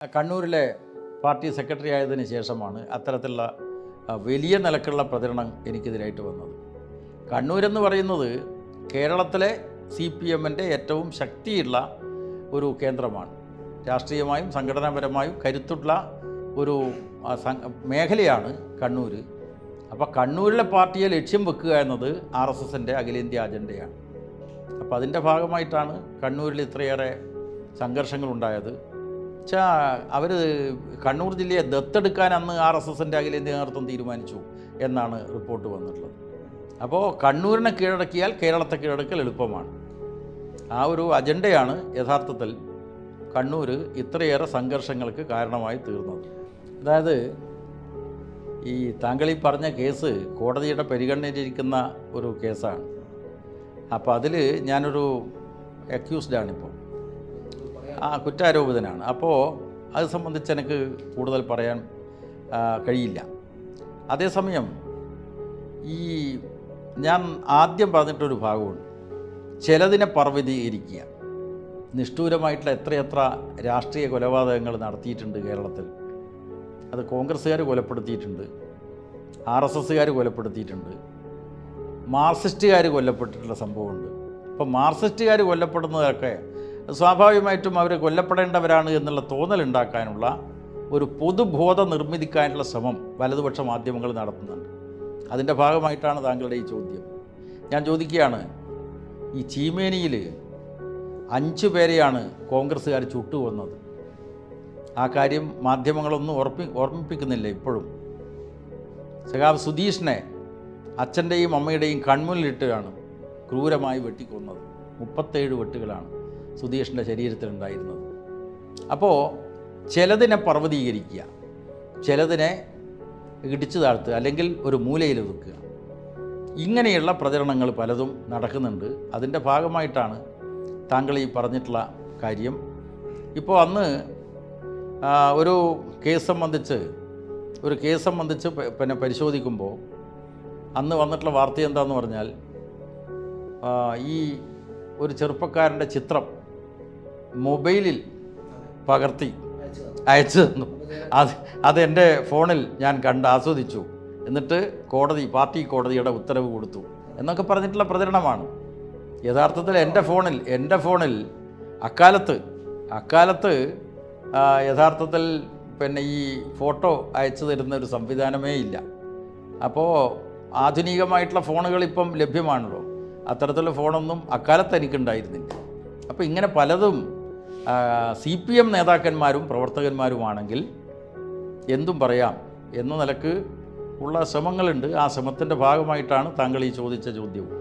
കണ്ണൂരിലെ party secretary ആയതിനു ശേഷമാണ് അത്തരത്തിലുള്ള വലിയ നിലക്കുള്ള പ്രചരണം എനിക്കെതിരായിട്ട് വന്നത്. കണ്ണൂരെന്ന് പറയുന്നത് കേരളത്തിലെ സി പി എമ്മിന്റെ ഏറ്റവും ശക്തിയുള്ള ഒരു കേന്ദ്രമാണ്. രാഷ്ട്രീയമായും സംഘടനാപരമായും കരുത്തുള്ള ഒരു മേഖലയാണ് കണ്ണൂർ അപ്പോൾ കണ്ണൂരിലെ പാർട്ടിയെ ലക്ഷ്യം വെക്കുക എന്നത് ആർ എസ് എസിന്റെ അഖിലേന്ത്യാ അജണ്ടയാണ്. അപ്പോൾ അതിന്റെ ഭാഗമായിട്ടാണ് കണ്ണൂരിൽ ഇത്രയേറെ സംഘർഷങ്ങളുണ്ടായത്. വെച്ചാൽ അവർ കണ്ണൂർ ജില്ലയെ ദത്തെടുക്കാൻ അന്ന് ആർ എസ് എസിന്റെ അഖിലേന്ത്യാ നേതൃത്വം തീരുമാനിച്ചു എന്നാണ് റിപ്പോർട്ട് വന്നിട്ടുള്ളത്. അപ്പോൾ കണ്ണൂരിനെ കീഴടക്കിയാൽ കേരളത്തെ കീഴടക്കൽ എളുപ്പമാണ്. ആ ഒരു അജണ്ടയാണ് യഥാർത്ഥത്തിൽ കണ്ണൂർ ഇത്രയേറെ സംഘർഷങ്ങൾക്ക് കാരണമായി തീർന്നത്. അതായത് ഈ താങ്കൾ ഈ പറഞ്ഞ കേസ് കോടതിയുടെ പരിഗണനയിലിരിക്കുന്ന ഒരു കേസാണ്. അപ്പോൾ അതിൽ ഞാനൊരു അക്യൂസ്ഡാണിപ്പോൾ ആ കുറ്റാരോപിതനാണ്. അപ്പോൾ അത് സംബന്ധിച്ച് എനിക്ക് കൂടുതൽ പറയാൻ കഴിയില്ല. അതേസമയം ഈ ഞാൻ ആദ്യം പറഞ്ഞിട്ടൊരു ഭാഗമുണ്ട്. ചിലതിനെ പർവതീകരിക്കുക നിഷ്ഠൂരമായിട്ടുള്ള എത്രയെത്ര രാഷ്ട്രീയ കൊലപാതകങ്ങൾ നടത്തിയിട്ടുണ്ട് കേരളത്തിൽ. അത് കോൺഗ്രസ്സുകാർ കൊലപ്പെടുത്തിയിട്ടുണ്ട്. R S എസ്സുകാർ കൊലപ്പെടുത്തിയിട്ടുണ്ട്. മാർക്സിസ്റ്റുകാർ കൊല്ലപ്പെട്ടിട്ടുള്ള സംഭവമുണ്ട്. അപ്പോൾ മാർക്സിസ്റ്റുകാർ കൊല്ലപ്പെടുന്നതൊക്കെ സ്വാഭാവികമായിട്ടും അവർ കൊല്ലപ്പെടേണ്ടവരാണ് എന്നുള്ള തോന്നലുണ്ടാക്കാനുള്ള ഒരു പൊതുബോധ നിർമ്മിതിക്കാനുള്ള ശ്രമം വലതുപക്ഷ മാധ്യമങ്ങൾ നടത്തുന്നുണ്ട്. അതിന്റെ ഭാഗമായിട്ടാണ് താങ്കളുടെ ഈ ചോദ്യം. ഞാൻ ചോദിക്കുകയാണ് ഈ ചീമേനിയിൽ അഞ്ച് പേരെയാണ് കോൺഗ്രസ്സുകാർ ചുട്ടുകൊന്നത്. ആ കാര്യം മാധ്യമങ്ങളൊന്നും ഓർപ്പി ഓർമ്മിപ്പിക്കുന്നില്ല ഇപ്പോഴും. സഖാവ് സുധീഷിനെ അച്ഛന്റെയും അമ്മയുടെയും കൺമുന്നിലിട്ടാണ് ക്രൂരമായി വെട്ടിക്കൊന്നത്. മുപ്പത്തേഴ് വെട്ടുകളാണ്. സുധീഷിന്റെ ശരീരത്തിലുണ്ടായിരുന്നത്. അപ്പോൾ ചിലതിനെ പർവതീകരിക്കുക ചിലതിനെ ഇടിച്ചു താഴ്ത്തുക അല്ലെങ്കിൽ ഒരു മൂലയിൽ വെക്കുക. ഇങ്ങനെയുള്ള പ്രചരണങ്ങൾ പലതും നടക്കുന്നുണ്ട്. അതിന്റെ ഭാഗമായിട്ടാണ് താങ്കൾ ഈ പറഞ്ഞിട്ടുള്ള കാര്യം. ഇപ്പോൾ അന്ന് ഒരു കേസ് സംബന്ധിച്ച് ഒരു കേസ് സംബന്ധിച്ച് പിന്നെ പരിശോധിക്കുമ്പോൾ അന്ന് വന്നിട്ടുള്ള വാർത്ത എന്താണെന്ന് പറഞ്ഞാൽ ഈ ഒരു ചെറുപ്പക്കാരന്റെ ചിത്രം മൊബൈലിൽ പകർത്തി അയച്ചു തന്നു. അത് അതെന്റെ ഫോണിൽ ഞാൻ കണ്ട് ആസ്വദിച്ചു. എന്നിട്ട് കോടതി പാർട്ടി കോടതിയുടെ ഉത്തരവ് കൊടുത്തു. എന്നൊക്കെ പറഞ്ഞിട്ടുള്ള പ്രചരണമാണ്. യഥാർത്ഥത്തിൽ എന്റെ ഫോണിൽ എന്റെ ഫോണിൽ അക്കാലത്ത് അക്കാലത്ത് യഥാർത്ഥത്തിൽ പിന്നെ ഈ ഫോട്ടോ അയച്ചു തരുന്ന ഒരു സംവിധാനമേ ഇല്ല. അപ്പോൾ ആധുനികമായിട്ടുള്ള ഫോണുകൾ ഇപ്പം ലഭ്യമാണല്ലോ. അത്തരത്തിലുള്ള ഫോണൊന്നും അക്കാലത്ത് എനിക്കുണ്ടായിരുന്നില്ല. അപ്പോൾ ഇങ്ങനെ പലതും സി പി എം നേതാക്കന്മാരും പ്രവർത്തകന്മാരുമാണെങ്കിൽ എന്തും പറയാം എന്ന നിലയ്ക്ക് ഉള്ള ശ്രമങ്ങളുണ്ട്. ആ ശ്രമത്തിന്റെ ഭാഗമായിട്ടാണ് താങ്കൾ ഈ ചോദിച്ച ചോദ്യവും.